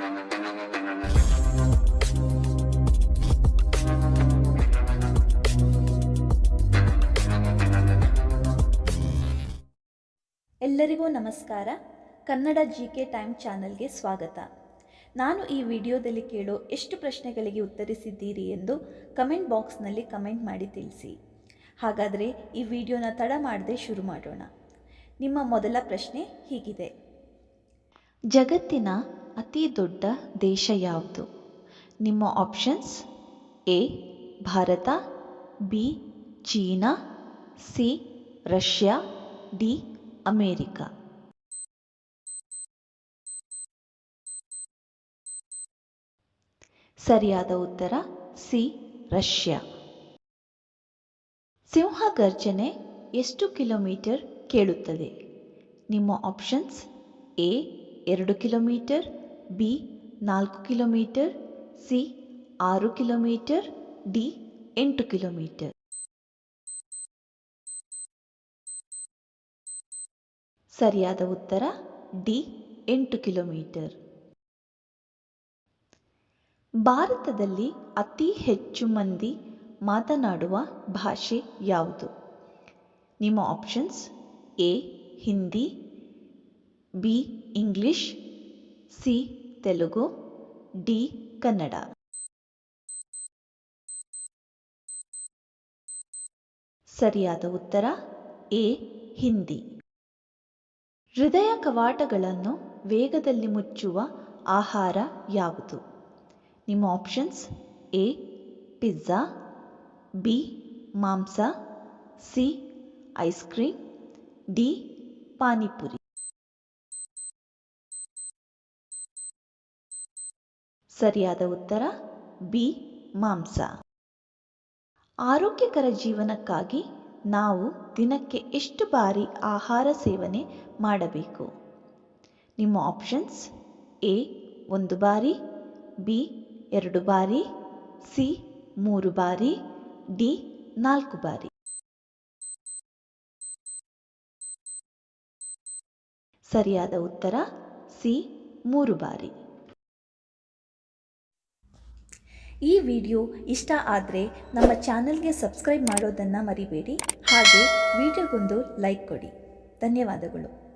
ಎಲ್ಲರಿಗೂ ನಮಸ್ಕಾರ. Kannada G K time ಚಾನಲ್ಗೆ ಸ್ವಾಗತ. ನಾನು ಈ ವಿಡಿಯೋದಲ್ಲಿ ಕೇಳೋ ಎಷ್ಟು ಪ್ರಶ್ನೆಗಳಿಗೆ ಉತ್ತರಿಸಿದ್ದೀರಿ ಎಂದು ಕಮೆಂಟ್ ಬಾಕ್ಸ್ನಲ್ಲಿ ಕಮೆಂಟ್ ಮಾಡಿ ತಿಳಿಸಿ. ಹಾಗಾದರೆ ಈ ವಿಡಿಯೋನ ತಡ ಮಾಡದೆ ಶುರು ಮಾಡೋಣ. ನಿಮ್ಮ ಮೊದಲ ಪ್ರಶ್ನೆ ಹೀಗಿದೆ. ಜಗತ್ತಿನ ಅತಿ ದೊಡ್ಡ ದೇಶ ಯಾವುದು? ನಿಮ್ಮ options A, Bharat, B, China, C, Russia, D, America. ಸರಿಯಾದ ಉತ್ತರ ಸಿ, ರಷ್ಯಾ. ಸಿಂಹ ಗರ್ಜನೆ ಎಷ್ಟು ಕಿಲೋಮೀಟರ್ ಕೇಳುತ್ತದೆ? ನಿಮ್ಮ ಆಪ್ಷನ್ಸ್ ಎ, ಎರಡು ಕಿಲೋಮೀಟರ್ ಬಿ ನಾಲ್ಕು ಕಿಲೋಮೀಟರ್, ಸಿ ಆರು ಕಿಲೋಮೀಟರ್, ಡಿ ಎಂಟು ಕಿಲೋಮೀಟರ್. ಸರಿಯಾದ ಉತ್ತರ, ಡಿ ಎಂಟು ಕಿಲೋಮೀಟರ್. ಭಾರತದಲ್ಲಿ ಅತಿ ಹೆಚ್ಚು ಮಂದಿ ಮಾತನಾಡುವ ಭಾಷೆ ಯಾವುದು? ನಿಮ್ಮ options A, Hindi, B English C Telugu, D, Kannada. ಸರಿಯಾದ ಉತ್ತರ, ಎ, ಹಿಂದಿ. ಹೃದಯ ಕವಾಟಗಳನ್ನು ವೇಗದಲ್ಲಿ ಮುಚ್ಚುವ ಆಹಾರ ಯಾವುದು? ನಿಮ್ಮ ಆಪ್ಷನ್ಸ್, ಎ, ಪಿಜ್ಜಾ, ಬಿ, ಮಾಂಸ, C, ice cream, D, panipuri. ಸರಿಯಾದ ಉತ್ತರ, ಬಿ, ಮಾಂಸ. ಆರೋಗ್ಯಕರ ಜೀವನಕ್ಕಾಗಿ ನಾವು ದಿನಕ್ಕೆ ಎಷ್ಟು ಬಾರಿ ಆಹಾರ ಸೇವನೆ ಮಾಡಬೇಕು? ನಿಮ್ಮ ಆಪ್ಷನ್ಸ್ ಎ, ಒಂದು ಬಾರಿ, ಬಿ, ಎರಡು ಬಾರಿ, ಸಿ, ಮೂರು ಬಾರಿ, ಡಿ, ನಾಲ್ಕು ಬಾರಿ. ಸರಿಯಾದ ಉತ್ತರ, ಸಿ, ಮೂರು ಬಾರಿ. ಈ ವಿಡಿಯೋ ಇಷ್ಟ ಆದರೆ ನಮ್ಮ ಚಾನಲ್ಗೆ ಸಬ್ಸ್ಕ್ರೈಬ್ ಮಾಡೋದನ್ನು ಮರಿಬೇಡಿ. ಹಾಗೆ ವಿಡಿಯೋಗೊಂದು ಲೈಕ್ ಕೊಡಿ. ಧನ್ಯವಾದಗಳು.